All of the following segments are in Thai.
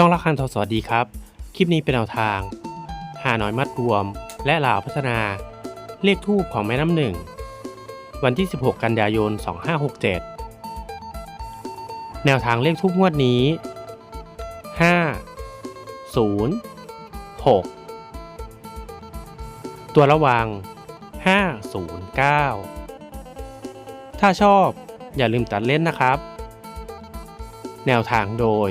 ช่องละคันทศสวัสดีครับ คลิปนี้เป็นแนวทาง หาหน้อยมัดรวม และหลาวพัฒนา เลขทูปของแม่น้ำหนึ่ง วันที่ 16 กันยายน 2567 แนวทางเลขทูปงวดนี้ 5 0 6 ตัวระวัง 509 ถ้าชอบอย่าลืมตัดเล่นนะครับ แนวทางโดย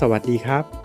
สวัสดีครับ